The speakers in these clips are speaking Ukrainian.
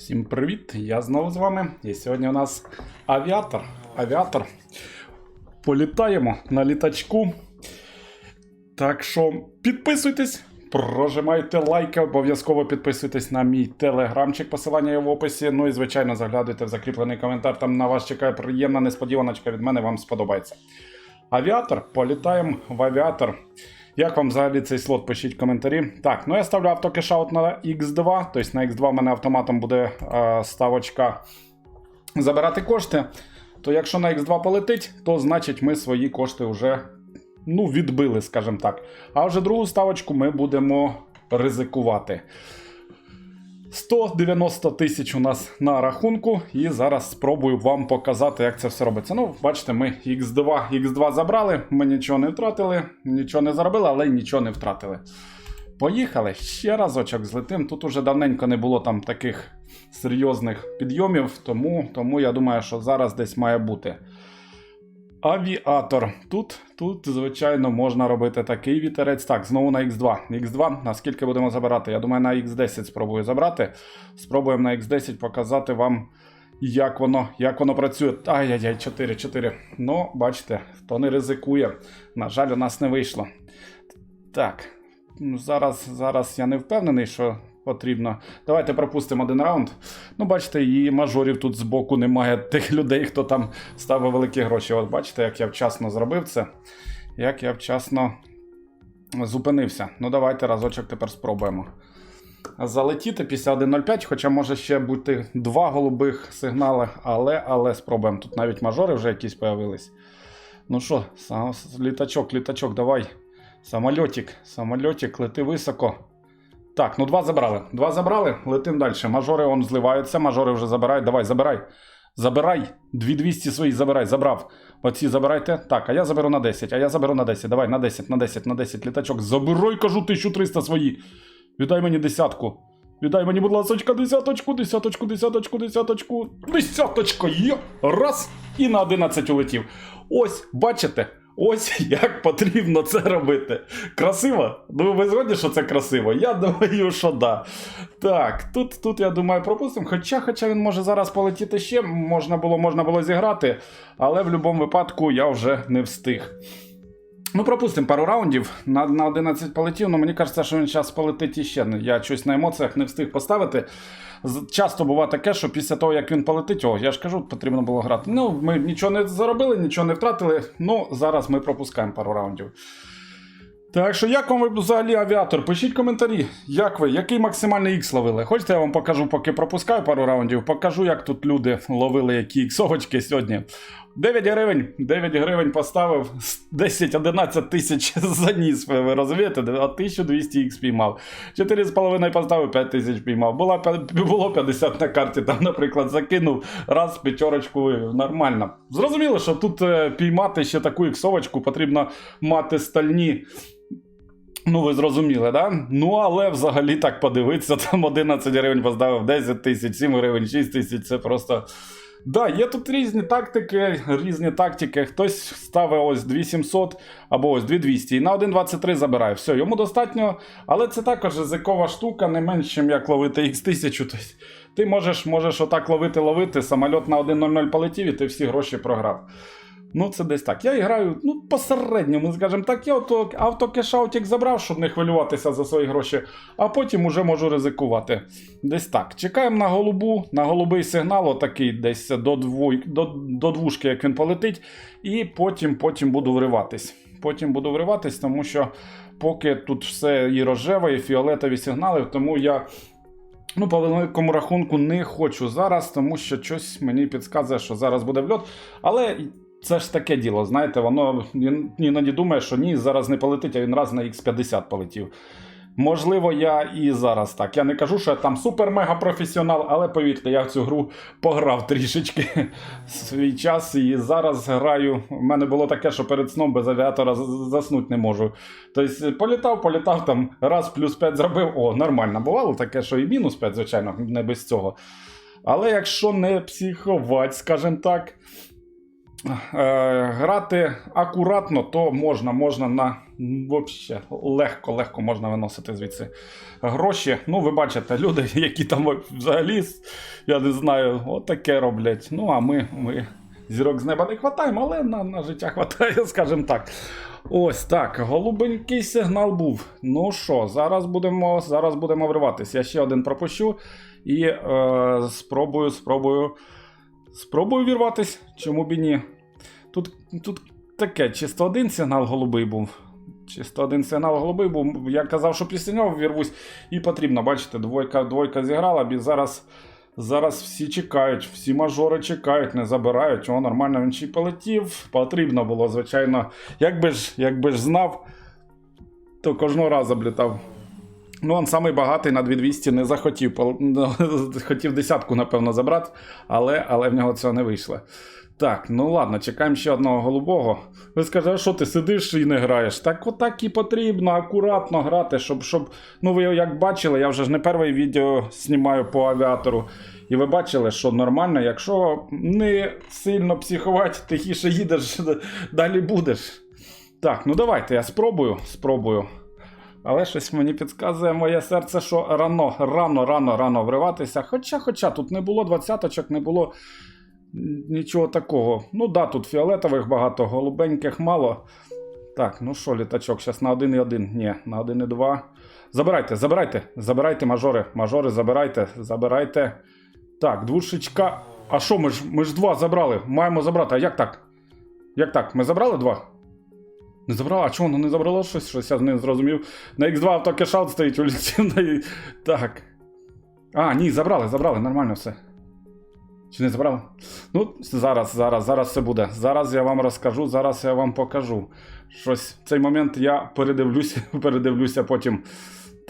Всім привіт! Я знову з вами. І сьогодні у нас авіатор. Авіатор. Політаємо на літачку. Так що підписуйтесь, прожимайте лайки, обов'язково підписуйтесь на мій телеграмчик, посилання є в описі. Ну і звичайно заглядуйте в закріплений коментар. Там на вас чекає приємна несподіваночка від мене, вам сподобається. Авіатор, політаємо в авіатор. Як вам взагалі цей слот? Пишіть коментарі. Так, ну я ставлю автокешаут на X2, тобто на X2 в мене автоматом буде е, ставочка забирати кошти. То якщо на X2 полетить, то значить ми свої кошти вже ну, відбили, скажімо так. А вже другу ставочку ми будемо ризикувати. 190 тисяч у нас на рахунку, і зараз спробую вам показати, як це все робиться. Ну, бачите, ми X2, X2 забрали, ми нічого не втратили, нічого не заробили, але нічого не втратили. Поїхали ще разочок злетим. Тут уже давненько не було там таких серйозних підйомів, тому, тому я думаю, що зараз десь має бути. Авіатор. Тут, тут, звичайно, можна робити такий вітерець. Так, знову на X2. X2, наскільки будемо забирати? Я думаю, на X10 спробую забрати. Спробуємо на X10 показати вам, як воно, як воно працює. Ай-яй-яй, 4, 4. Ну, бачите, хто не ризикує. На жаль, у нас не вийшло. Так. Зараз, зараз я не впевнений, що потрібно. Давайте пропустимо один раунд. Ну, бачите, і мажорів тут збоку немає тих людей, хто там ставив великі гроші. От бачите, як я вчасно зробив це. Як я вчасно зупинився. Ну, давайте разочок тепер спробуємо. Залетіти 51.05, хоча може ще бути два голубих сигнали, але, але спробуємо. Тут навіть мажори вже якісь появились. Ну що, літачок, літачок, давай. Самольотик, самольотик, лети високо. Так, ну два забрали. Два забрали, летим далі. Мажори он зливаються, мажори вже забирають. Давай, забирай. Забирай. 2200 свої забирай, забрав. Оці забирайте. Так, а я заберу на 10, а я заберу на 10. Давай, на 10, на 10, на 10 літачок. Забирай, кажу, 1300 свої. Віддай мені десятку. Віддай мені, будь ласка, десяточку, десяточку, десяточку, десяточку. Десяточка є. Раз. І на 11 улетів. Ось, бачите? Ось як потрібно це робити. Красиво? Ну, ви згодні, що це красиво? Я думаю, що да. Так, тут, тут я думаю, пропустимо. Хоча, хоча він може зараз полетіти ще, можна було, можна було зіграти, але в будь-якому випадку я вже не встиг. Ну, пропустимо пару раундів. На, на 11 полетів, але мені кажеться, що він зараз полетить іще. Я щось на емоціях не встиг поставити. Часто буває таке, що після того, як він полетить, о, я ж кажу, потрібно було грати. Ну, ми нічого не заробили, нічого не втратили. Ну, зараз ми пропускаємо пару раундів. Так що, як вам взагалі авіатор? Пишіть коментарі, як ви, який максимальний ікс ловили. Хочете, я вам покажу, поки пропускаю пару раундів, покажу, як тут люди ловили які іксовочки сьогодні. 9 гривень, 9 гривень поставив, 10-11 тисяч заніс, ви розумієте, а 1200 ікс піймав. 4,5 поставив, 5 тисяч піймав. Була, було 50 на карті, там, наприклад, закинув раз п'ятерочку, нормально. Зрозуміло, що тут е, піймати ще таку іксовочку потрібно мати стальні. Ну, ви зрозуміли, да? Ну, але взагалі так подивитися, там 11 гривень поставив 10 тисяч, 7 гривень, 6 тисяч, це просто. Да, є тут різні тактики, різні тактики. Хтось ставить ось 2700 або ось 2200 і на 1.23 забирає. Все, йому достатньо, але це також ризикова штука, не менш, ніж як ловити X1000. Тобто ти можеш, можеш отак ловити, ловити, самоліт на 1.00 полетів і ти всі гроші програв. Ну, це десь так. Я граю ну, посередньому, скажімо так, я ото автокешаутик забрав, щоб не хвилюватися за свої гроші, а потім уже можу ризикувати. Десь так. Чекаємо на голубу, на голубий сигнал, отакий десь до, двой, до, до двушки, як він полетить, і потім, потім буду вриватись. Потім буду вриватись, тому що поки тут все і рожеве, і фіолетові сигнали, тому я. Ну, по великому рахунку не хочу зараз, тому що щось мені підказує, що зараз буде вльот. Але це ж таке діло, знаєте, воно іноді думає, що ні, зараз не полетить, а він раз на X50 полетів. Можливо, я і зараз так. Я не кажу, що я там супер-мега професіонал, але повірте, я в цю гру пограв трішечки свій час і зараз граю. У мене було таке, що перед сном без авіатора заснути не можу. Тобто політав, політав там, раз плюс 5 зробив. О, нормально. Бувало таке, що і мінус 5, звичайно, не без цього. Але якщо не психувати, скажімо так. Е, грати акуратно, то можна, можна на вообще легко, легко можна виносити звідси гроші. Ну, ви бачите, люди, які там взагалі, я не знаю, отаке роблять. Ну, а ми, ми зірок з неба не хватаємо, але на, на життя хватає, скажімо так. Ось так, голубенький сигнал був. Ну що, зараз будемо, зараз будемо вриватись. Я ще один пропущу і е, спробую, спробую. Спробую вірватись, чому б і ні. Тут, тут таке, чисто один сигнал голубий був. Чисто один сигнал голубий був. Я казав, що після нього вірвусь, і потрібно, бачите, двойка, двойка зіграла, бі зараз, зараз всі чекають, всі мажори чекають, не забирають. О, нормально він ще й полетів. Потрібно було, звичайно. Якби ж, якби ж знав, то кожного разу б літав. Ну, он самий багатий на 2200 не захотів. ну, Хотів десятку, напевно, забрати, але, але в нього цього не вийшло. Так, ну ладно, чекаємо ще одного голубого. Ви скажете, а що ти сидиш і не граєш? Так отак і потрібно, акуратно грати, щоб. щоб... Ну, ви як бачили, я вже ж не перше відео знімаю по авіатору. І ви бачили, що нормально, якщо не сильно психувати, тихіше їдеш, далі будеш. Так, ну давайте я спробую, спробую. Але щось мені підказує моє серце, що рано, рано, рано, рано вриватися. Хоча, хоча тут не було двадцяточок, не було нічого такого. Ну да, тут фіолетових багато, голубеньких мало. Так, ну що, літачок, зараз на 1,1. Ні, на 1,2. Забирайте, забирайте, забирайте мажори. Мажори забирайте, забирайте. Так, двушечка. А що, ми ж, ми ж два забрали? Маємо забрати. А як так? Як так? Ми забрали два? Не забрала, а чого воно не забрало щось? Щось я не зрозумів. На X2 автокешаут стоїть у ліці. Так. А, ні, забрали, забрали, нормально все. Чи не забрали? Ну, зараз, зараз, зараз все буде. Зараз я вам розкажу, зараз я вам покажу. Щось в цей момент я передивлюся, передивлюся потім.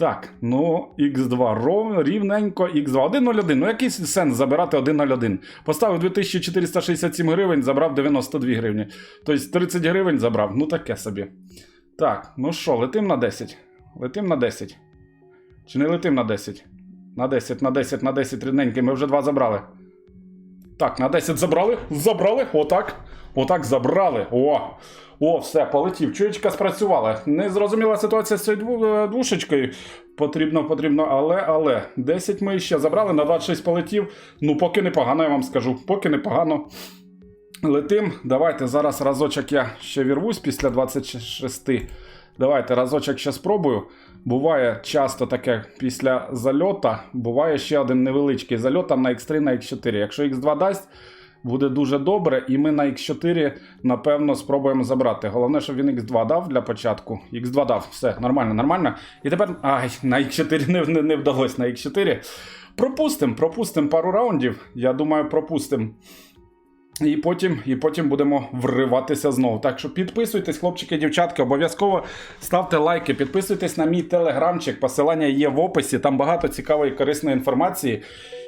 Так, ну, X2 ров, рівненько, X2. 1.01. Ну, який сенс забирати 1.01? Поставив 2467 гривень, забрав 92 гривні. Тобто 30 гривень забрав. Ну таке собі. Так, ну що, летим на 10. Летим на 10. Чи не летим на 10? На 10, на 10, на 10 рідненький. Ми вже два забрали. Так, на 10 забрали. Забрали. Отак. Отак забрали. О! О, все, полетів. Чуєчка спрацювала. Незрозуміла ситуація з цією е, двушечкою. Потрібно, потрібно, але, але. 10 ми ще забрали, на 26 полетів. Ну, поки непогано, я вам скажу. Поки непогано. Летим. Давайте зараз разочок я ще вірвусь після 26. Давайте разочок ще спробую. Буває часто таке після зальота. Буває ще один невеличкий зальот там на X3, на X4. Якщо X2 дасть, буде дуже добре, і ми на X4, напевно, спробуємо забрати. Головне, щоб він X2 дав для початку. X2 дав, все, нормально, нормально. І тепер. Ай, на X4 не, не, не вдалося на X4. Пропустимо, пропустимо пару раундів. Я думаю, пропустимо. І потім, і потім будемо вриватися знову. Так що підписуйтесь, хлопчики, дівчатки, обов'язково ставте лайки, підписуйтесь на мій телеграмчик. Посилання є в описі. Там багато цікавої і корисної інформації.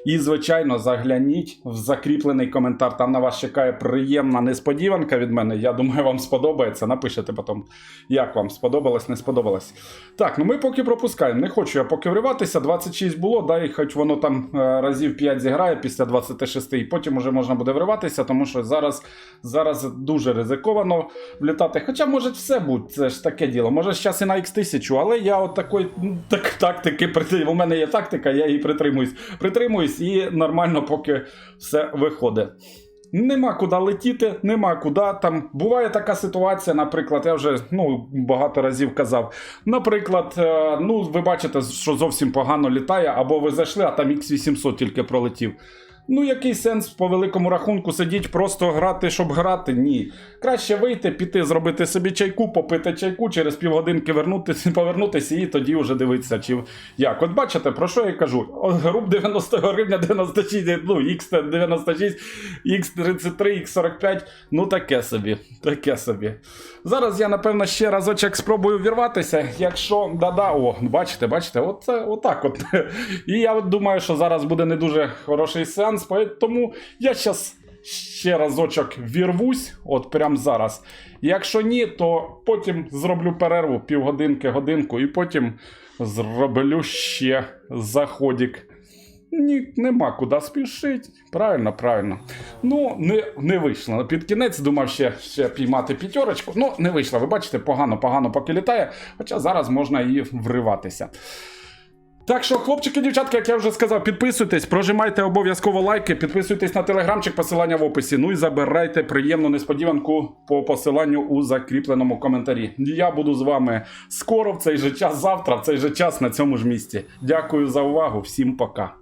І, звичайно, загляніть в закріплений коментар. Там на вас чекає приємна несподіванка від мене. Я думаю, вам сподобається. Напишете потім, як вам сподобалось, не сподобалось. Так, ну ми поки пропускаємо. Не хочу я поки вриватися. 26 було, дай хоч воно там е, разів 5 зіграє після 26, і потім вже можна буде вриватися, тому що зараз, зараз дуже ризиковано влітати. Хоча може все бути, це ж таке діло. Може зараз і на X1000, але я от такої ну, так, тактики. У мене є тактика, я її притримуюсь. Притримуюсь і нормально поки все виходить. Нема куди летіти, нема куди. Там буває така ситуація, наприклад, я вже ну, багато разів казав. Наприклад, е, ну ви бачите, що зовсім погано літає, або ви зайшли, а там X800 тільки пролетів. Ну, який сенс по великому рахунку сидіть, просто грати, щоб грати? Ні. Краще вийти, піти, зробити собі чайку, попити чайку, через півгодинки вернутися, повернутися і тоді вже дивитися, чи як. От бачите, про що я кажу? Груп 90 гривня 96, ну, X96, X33, X45, ну таке собі, таке собі. Зараз я, напевно, ще разочок спробую вірватися. Якщо да-да, о, бачите, бачите, от, отак от. І я думаю, що зараз буде не дуже хороший сеанс, тому я зараз ще разочок вірвусь, от прямо зараз. Якщо ні, то потім зроблю перерву півгодинки, годинку, і потім зроблю ще заходик. Ні, нема куди спішити. Правильно, правильно. Ну, не, не вийшло. Під кінець думав ще, ще піймати п'ятерочку. Ну, не вийшло. Ви бачите, погано, погано поки літає, хоча зараз можна і вриватися. Так що, хлопчики, дівчатки, як я вже сказав, підписуйтесь, прожимайте обов'язково лайки, підписуйтесь на телеграмчик, посилання в описі. Ну і забирайте приємну несподіванку по посиланню у закріпленому коментарі. Я буду з вами скоро в цей же час, завтра, в цей же час на цьому ж місці. Дякую за увагу, всім пока.